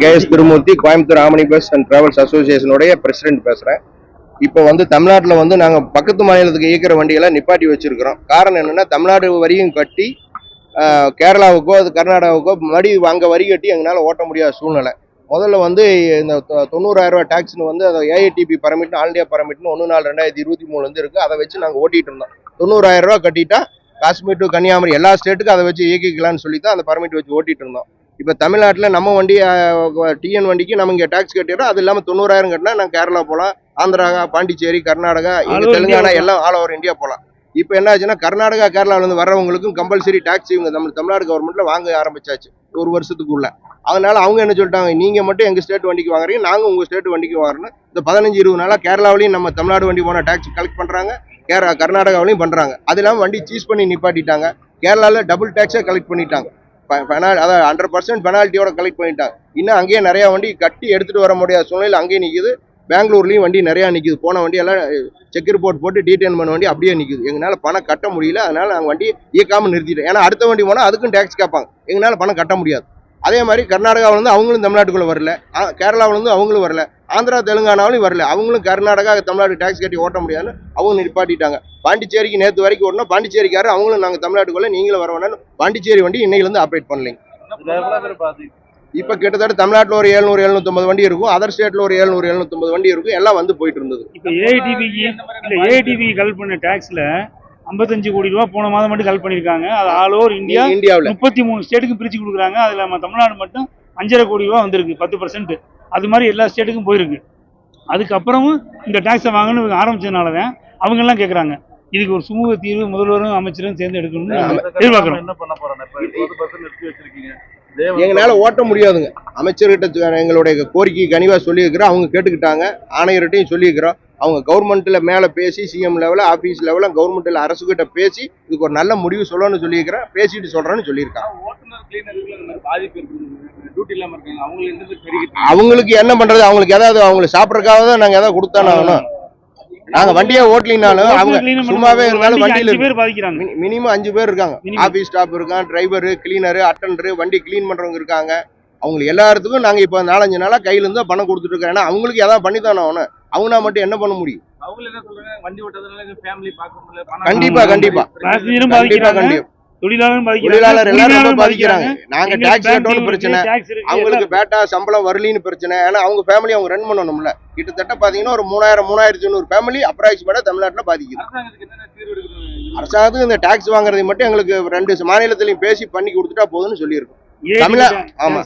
K S Thirumurthy Coimbatore omni bus and travels அசோசியேஷனுடைய president பேசுறேன். இப்போ வந்து தமிழ்நாட்டில் வந்து நாங்கள் பக்கத்து மாநிலத்துக்கு இயக்கிற வண்டியெல்லாம் நிப்பாட்டி வச்சிருக்கிறோம். காரணம் என்னன்னா தமிழ்நாடு வரியும் கட்டி கேரளாவுக்கோ அது கர்நாடகாவுக்கோ மறுபடியும் அங்கே வரி கட்டி எங்களால் ஓட்ட முடியாத சூழ்நிலை. முதல்ல வந்து இந்த தொ- தொண்ணூறாயிரம் வந்து அதை ஏஐடிபி பரமிட்னு ஆல் இந்தியா பர்மிட்னு ஒன்று நாலு ரெண்டாயிரத்தி இருபத்தி மூணுலேருந்து இருக்குது அதை வச்சு நாங்கள் ஓட்டிகிட்டு இருந்தோம். தொண்ணூறாயிரம் கட்டிட்டா காஷ்மீர் டு கன்னியாகுமரி எல்லா ஸ்டேட்டுக்கும் அதை வச்சு இயக்கிக்கலாம்னு சொல்லி தான் அந்த பர்மிட் வச்சு ஓட்டிகிட்டு இருந்தோம். இப்போ தமிழ்நாட்டில் நம்ம வண்டி டிஎன் வண்டிக்கு நம்ம இங்கே டாக்ஸ் கட்டிடுறோம். அது இல்லாமல் தொண்ணூறாயிரம் கட்டினா நாங்கள் கேரளா போகலாம் ஆந்திரா பாண்டிச்சேரி கர்நாடகா இங்கே தெலுங்கானா எல்லாம் ஆல் ஓவர் இந்தியா போகலாம் இப்போ என்ன ஆச்சுன்னா கர்நாடகா கேரளாவிலேருந்து வர்றவங்களுக்கும் கம்பல்சரி டாக்ஸ் இவங்க நம்ம தமிழ்நாடு கவர்மெண்ட்ல வாங்க ஆரம்பிச்சாச்சு. ஒரு வருஷத்துக்குள்ள. அதனால அவங்க என்ன சொல்லிட்டாங்க நீங்க மட்டும் எங்க ஸ்டேட் வண்டிக்கு வாங்குறீங்க நாங்க உங்க ஸ்டேட் வண்டிக்கு வாங்குறோம் இந்த பதினஞ்சு இருபது நாளா கேரளாவிலையும் நம்ம தமிழ்நாடு வண்டி போன டாக்ஸ் கலெக்ட் பண்றாங்க. கேரளா கர்நாடகாவிலையும் பண்றாங்க. அது இல்லாமல் வண்டி சீஸ் பண்ணி நிப்பாட்டிட்டாங்க. கேரளால டபுள் டேக்ஸே கலெக்ட் பண்ணிட்டாங்க. பெனால் அதாவது ஹண்ட்ரட் பர்சன்ட் பெனால்ட்டியோட கலெக்ட் பண்ணிட்டாங்க இன்னும் அங்கேயே நிறையா வண்டி கட்டி எடுத்துகிட்டு வர முடியாத சூழ்நிலை அங்கேயே நிற்கிது பெங்களூர்லேயும் வண்டி நிறையா நிற்கிது போன வண்டி எல்லாம் செக் ரிப்போர்ட் போட்டு டீடைன் பண்ண வண்டி அப்படியே நிற்கிது எங்களால் பணம் கட்ட முடியல. அதனால் நாங்கள் வண்டி இயக்காமல் நிறுத்திட்டோம். ஏன்னா அடுத்த வண்டி போனால் அதுக்கும் டேக்ஸ் கேட்பாங்க. எங்களால் பணம் கட்ட முடியாது. அதே மாதிரி கர்நாடகாவிலேருந்து அவங்களும் தமிழ்நாட்டுக்குள்ளே வரல. ஆ- அவங்களும் வரல. ஆந்திரா தெலுங்கானாவிலும் வரல அவங்களும் கர்நாடகா தமிழ்நாடு டேக்ஸ் கட்டி ஓட்ட முடியாதுன்னு அவங்க நிப்பாட்டிட்டாங்க. பாண்டிச்சேரிக்கு நேற்று வரைக்கும் ஓடணும் பாண்டிச்சேரிக்காரர் அவங்களும் நாங்கள் தமிழ்நாட்டுக்குள்ள நீங்களும் வர வேணாம்னு பாண்டிச்சேரி வண்டி இன்னையிலேருந்து ஆப்ரேட் பண்ணலைங்க. இப்போ கிட்டத்தட்ட தமிழ்நாட்டில் ஒரு எழுநூறு எழுநூத்தொம்பது வண்டி இருக்கும். அதர் ஸ்டேட்டில் ஒரு எழுநூறு எழுநூத்தொம்பது வண்டி இருக்கும். எல்லாம் வந்து போயிட்டு இருந்தது. இப்போ ஏஐடிபிக்கு இல்ல ஏஐடிபி கலெக்ட் பண்ண டாக்ஸ்ல 55 கோடி ரூபாய் போன மாதம் மட்டும் கலெக்ட் பண்ணிருக்காங்க. அது ஆல் ஓவர் இந்தியா இந்தியாவில். முப்பத்தி மூணு ஸ்டேட்டுக்கும் பிரிச்சு கொடுக்குறாங்க. அதுல நம்ம தமிழ்நாடு மட்டும் அஞ்சரை கோடி ரூபா வந்திருக்கு பத்து பர்சன்ட் அது மாதிரி எல்லா ஸ்டேட்டுக்கும் போயிருக்கு. அதுக்கப்புறமும் இந்த டாக்ஸை வாங்கன்னு இவங்க ஆரம்பிச்சதுனால தான் அவங்க எல்லாம் கேட்குறாங்க இதுக்கு ஒரு சுமூக தீர்வு முதல்வரும் அமைச்சரும் சேர்ந்து எடுக்கணும்னு எதிர்பார்க்கிறோம். என்ன பண்ண வச்சிருக்கீங்க. எங்களால ஓட்ட முடியாதுங்க. அமைச்சர்கிட்ட எங்களுடைய கோரிக்கை கனிவா சொல்லியிருக்கிறோம். அவங்க கேட்டுக்கிட்டாங்க. ஆணையர்கிட்டையும் சொல்லியிருக்கிறோம். அவங்க கவர்மெண்ட்ல மேல பேசி சிஎம் லெவலில் ஆபீஸ் லெவலில் கவர்மெண்ட்ல அரசுகிட்ட பேசி இதுக்கு ஒரு நல்ல முடிவு சொல்லணும்னு சொல்லியிருக்கிறேன் பேசிட்டு சொல்றேன்னு சொல்லியிருக்காங்க. அவங்களுக்கு என்ன பண்றது? அவங்களுக்கு ஏதாவது அவங்களுக்கு சாப்பிட்றதுக்காக தான் நாங்க ஏதாவது கொடுத்தானே ஆகணும். நாங்க வண்டியை ஓட்டலினாலும் அவங்க சும்மாவே இருந்தாலும் வண்டியில மினிமம் அஞ்சு பேர் இருக்காங்க. ஆபீஸ் ஸ்டாஃப் இருக்கான் டிரைவர் கிளீனர் அட்டண்டர் வண்டி க்ளீன் பண்றவங்க இருக்காங்க. அவங்களுக்கு எல்லாத்துக்கும் நாங்க இப்ப நாலஞ்சு நாளா கையில இருந்தா பணம் கொடுத்துட்டு இருக்கோம். ஏன்னா அவங்களுக்கு ஏதாவது பண்ணி தானே ஆகணும். அவனா மட்டும் என்ன பண்ண முடியும்? கண்டிப்பா கண்டிப்பா. கண்டிப்பா கண்டிப்பா. தொழிலாளர் எல்லாரும் பாதிக்கிறாங்க. நாங்க டாக்ஸ் கட்டணும் பிரச்சனை. அவங்களுக்கு பேட்டா சம்பளம் வரலின்னு பிரச்சனை. ஏன்னா அவங்க ஃபேமிலி அவங்க ரன் பண்ணணும்ல. கிட்டத்தட்ட பாத்தீங்கன்னா ஒரு மூணாயிரம் மூணாயிரத்தி ஐநூறு ஃபேமிலி அப்ராக்சிமேட்டா தமிழ்நாட்டுல பாதிக்குது. அரசாங்கத்துக்கு இந்த டாக்ஸ் வாங்குறதை மட்டும் எங்களுக்கு ரெண்டு மாநிலத்திலையும் பேசி பண்ணி கொடுத்துட்டா போதும்னு சொல்லியிருக்கோம். தமிழா ஆமா.